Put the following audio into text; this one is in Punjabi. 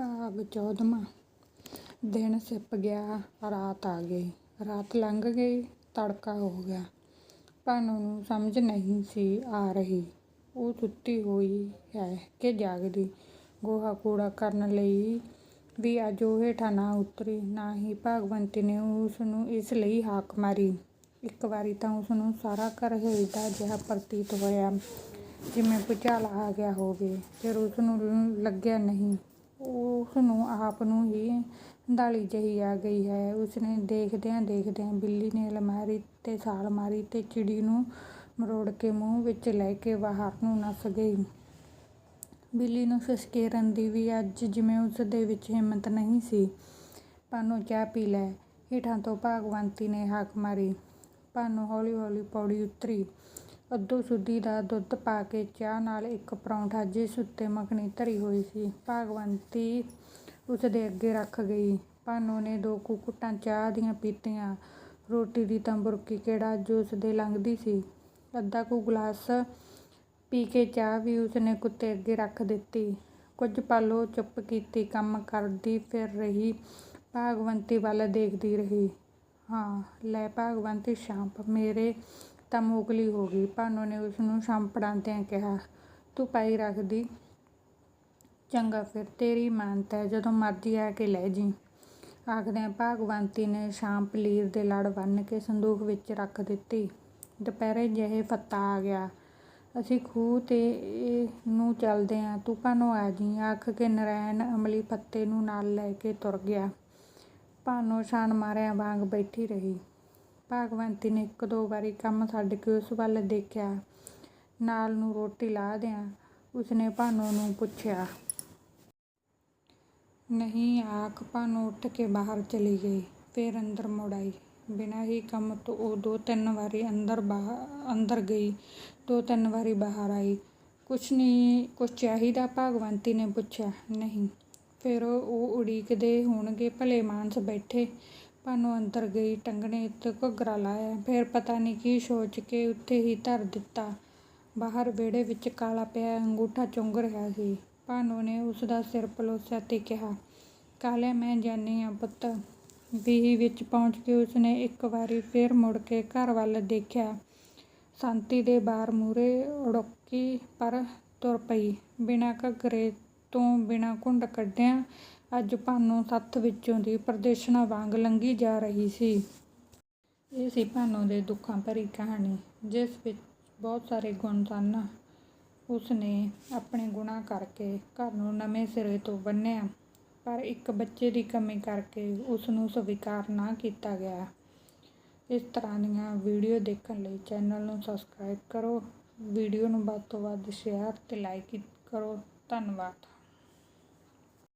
ਭਾਵ ਚੌਦ੍ਹਵਾਂ ਦਿਨ ਸਿਪ ਗਿਆ, ਰਾਤ ਆ ਗਈ। ਰਾਤ ਲੰਘ ਗਈ, ਤੜਕਾ ਹੋ ਗਿਆ। ਭਾਨੋ ਨੂੰ ਸਮਝ ਨਹੀਂ ਸੀ ਆ ਰਹੀ। ਉਹ ਸੁੱਤੀ ਹੋਈ ਹੈ ਕਿ ਜਾਗਦੀ। ਗੋਹਾ ਕੂੜਾ ਕਰਨ ਲਈ ਵੀ ਅੱਜ ਉਹ ਹੇਠਾਂ ਨਾ ਉਤਰੀ, ਨਾ ਹੀ ਭਾਗਵੰਤੀ ਨੇ ਉਸ ਨੂੰ ਇਸ ਲਈ ਹਾਕ ਮਾਰੀ। ਇੱਕ ਵਾਰੀ ਤਾਂ ਉਸ ਨੂੰ ਸਾਰਾ ਘਰ ਹਿੱਲਦਾ ਜਿਹਾ ਪ੍ਰਤੀਤ ਹੋਇਆ, ਜਿਵੇਂ ਭੁਚਾਲ ਆ ਗਿਆ ਹੋਵੇ। ਫਿਰ ਉਸ ਨੂੰ ਲੱਗਿਆ ਨਹੀਂ। ਉਸ ਨੂੰ ਆਪ ਨੂੰ ਹੀ ਹੰਢਾਲੀ ਜਿਹੀ ਆ ਗਈ ਹੈ। ਉਸਨੇ ਦੇਖਦਿਆਂ ਦੇਖਦਿਆਂ ਬਿੱਲੀ ਨੇ ਅਲਮਾਰੀ 'ਤੇ ਛਾਲ ਮਾਰੀ ਤੇ ਚਿੜੀ ਨੂੰ ਮਰੋੜ ਕੇ ਮੂੰਹ ਵਿੱਚ ਲੈ ਕੇ ਬਾਹਰ ਨੂੰ ਨੱਸ ਗਈ। ਬਿੱਲੀ ਨੂੰ ਸਸਕੇਰਨ ਦੀ ਵੀ ਅੱਜ ਜਿਵੇਂ ਉਸ ਦੇ ਵਿੱਚ ਹਿੰਮਤ ਨਹੀਂ ਸੀ। ਭਾਨੋ, ਚਾਹ ਪੀ ਲੈ। ਹੇਠਾਂ ਤੋਂ ਭਾਗਵੰਤੀ ਨੇ ਹਾਕ ਮਾਰੀ। ਭਾਨੂੰ ਹੌਲੀ ਹੌਲੀ ਪੌੜੀ ਉਤਰੀ। ਅੱਧੋ ਸੁੱਧੀ ਦਾ ਦੁੱਧ ਪਾ ਕੇ ਚਾਹ ਨਾਲ ਇੱਕ ਪਰੌਂਠਾ ਜਿਸ ਉੱਤੇ ਮੱਖਣੀ ਧਰੀ ਹੋਈ ਸੀ। ਭਾਗਵੰਤੀ ਉਸ ਦੇ ਅੱਗੇ ਰੱਖ ਗਈ। ਭਾਨੋ ਨੇ ਦੋ ਕੁ ਚਾਹ ਦੀਆਂ ਪੀਤੀਆਂ। ਰੋਟੀ ਦੀ ਤਾਂ ਕਿਹੜਾ ਅੱਜ ਉਸ ਦੇ ਲੰਘਦੀ ਸੀ। ਅੱਧਾ ਕੁ ਗਲਾਸ ਪੀ ਕੇ ਚਾਹ ਵੀ ਉਸਨੇ ਕੁੱਤੇ ਅੱਗੇ ਰੱਖ ਦਿੱਤੀ। ਕੁਝ ਪਲੋ ਚੁੱਪ ਕੀਤੀ, ਕੰਮ ਕਰਦੀ ਫਿਰ ਰਹੀ। ਭਾਗਵੰਤੀ ਵੱਲ ਦੇਖਦੀ ਰਹੀ। ਹਾਂ, ਲੈ ਭਾਗਵੰਤੀ ਸ਼ਾਂਪ, ਮੇਰੇ ਤਾਂ ਮੋਗਲੀ ਹੋ ਗਈ। ਭਾਨੋ ਨੇ ਉਸ ਨੂੰ ਸ਼ਾਂਪੜਾਂਦਿਆਂ ਕਿਹਾ, ਤੂੰ ਪਾਈ ਰੱਖਦੀ। ਚੰਗਾ ਫਿਰ, ਤੇਰੀ ਮਾਨਤਾ ਹੈ, ਜਦੋਂ ਮਰਜ਼ੀ ਆ ਕੇ ਲੈ ਜੀ। ਆਖਦਿਆਂ ਭਾਗਵੰਤੀ ਨੇ ਸ਼ਾਂਪ ਲੀਰ ਦੇ ਲੜ ਬੰਨ੍ਹ ਕੇ ਸੰਦੂਖ ਵਿੱਚ ਰੱਖ ਦਿੱਤੀ। ਦੁਪਹਿਰੇ ਜਿਹੇ ਫੱਤਾ ਆ ਗਿਆ। ਅਸੀਂ ਖੂਹ 'ਤੇ ਨੂੰ ਚੱਲਦੇ ਆਂ, ਤੂੰ ਭਾਨੋ ਆ ਜੀ। ਆਖ ਕੇ ਨਰੈਣ ਅਮਲੀ ਫੱਤੇ ਨੂੰ ਨਾਲ ਲੈ ਕੇ ਤੁਰ ਗਿਆ। ਭਾਨੋ ਛਾਣ ਮਾਰਿਆਂ ਵਾਂਗ ਬੈਠੀ ਰਹੀ। ਭਾਗਵੰਤੀ ਨੇ ਇੱਕ ਦੋ ਵਾਰੀ ਕੰਮ ਛੱਡ ਕੇ ਉਸ ਵੱਲ ਦੇਖਿਆ। ਨਾਲ ਨੂੰ ਰੋਟੀ ਲਾ ਦਿਆਂ, ਉਸਨੇ ਭਾਨੋ ਨੂੰ ਪੁੱਛਿਆ, ਨਹੀਂ, ਆਖ, ਭਾਨੋ ਉੱਠ ਕੇ ਬਾਹਰ ਚਲੀ ਗਈ, ਫਿਰ ਅੰਦਰ ਮੁੜ ਆਈ। ਬਿਨਾਂ ਹੀ ਕੰਮ ਤੋਂ ਉਹ ਦੋ ਤਿੰਨ ਵਾਰੀ ਅੰਦਰ ਬਾਹਰ ਅੰਦਰ ਗਈ, ਦੋ ਤਿੰਨ ਵਾਰੀ ਬਾਹਰ ਆਈ। ਕੁਛ ਨਹੀਂ, ਕੁਛ ਚਾਹੀਦਾ? ਭਾਗਵੰਤੀ ਨੇ ਪੁੱਛਿਆ, ਨਹੀਂ। ਫਿਰ ਉਹ ਉਡੀਕਦੇ ਹੋਣਗੇ, ਭਲੇ ਮਾਨਸ ਬੈਠੇ ਭਾਨੋ ਅੰਦਰ ਗਈ, ਟੰਗਣੇ ਉੱਤੇ ਘੱਗਰਾ ਲਾਇਆ, ਫਿਰ ਪਤਾ ਨਹੀਂ ਕੀ ਸੋਚ ਕੇ ਉੱਥੇ ਹੀ ਧਰ ਦਿੱਤਾ। ਬਾਹਰ ਵਿਹੜੇ ਵਿੱਚ ਕਾਲਾ ਪਿਆ, ਅੰਗੂਠਾ ਚੁੰਗ ਰਿਹਾ ਸੀ। ਭਾਨੋ ਨੇ ਉਸ ਦਾ ਸਿਰ ਪਲੋਸਿਆ ਤੇ ਕਿਹਾ, ਕਾਲਿਆ, ਮੈਂ ਜਾਨੀ ਆ ਪੁੱਤ। ਵੀਹੀ ਵਿੱਚ ਪਹੁੰਚ ਕੇ ਉਸਨੇ ਇੱਕ ਵਾਰੀ ਫਿਰ ਮੁੜ ਕੇ ਘਰ ਵੱਲ ਦੇਖਿਆ। ਸੰਤੀ ਦੇ ਬਾਰ ਮੂਹਰੇ ਉੜਕੀ ਪਰ ਤੁਰ ਪਈ। ਬਿਨਾਂ ਘੱਗਰੇ ਤੋਂ ਬਿਨਾਂ ਘੁੰਡ ਕੱਢਿਆ ਅੱਜ ਭਾਨੋ ਸੱਥ ਵਿੱਚੋਂ ਦੀ ਪ੍ਰਦੇਸ਼ਣਾ ਵਾਂਗ ਲੰਘੀ ਜਾ ਰਹੀ ਸੀ। ਇਹ ਸੀ ਭਾਨੋ ਦੇ ਦੁੱਖਾਂ ਭਰੀ ਕਹਾਣੀ, ਜਿਸ ਵਿੱਚ ਬਹੁਤ ਸਾਰੇ ਗੁਣ ਸਨ। ਉਸ ਨੇ ਆਪਣੇ ਗੁਣਾਂ ਕਰਕੇ ਘਰ ਨੂੰ ਨਵੇਂ ਸਿਰੇ ਤੋਂ ਬੰਨ੍ਹਿਆ ਪਰ ਇੱਕ ਬੱਚੇ ਦੀ ਕਮੀ ਕਰਕੇ ਉਸ ਨੂੰ ਸਵੀਕਾਰ ਨਾ ਕੀਤਾ ਗਿਆ। ਇਸ ਤਰ੍ਹਾਂ ਦੀਆਂ ਵੀਡੀਓ ਦੇਖਣ ਲਈ ਚੈਨਲ ਨੂੰ ਸਬਸਕ੍ਰਾਈਬ ਕਰੋ, ਵੀਡੀਓ ਨੂੰ ਵੱਧ ਤੋਂ ਵੱਧ ਸ਼ੇਅਰ ਤੇ ਲਾਈਕ ਕਰੋ। ਧੰਨਵਾਦ।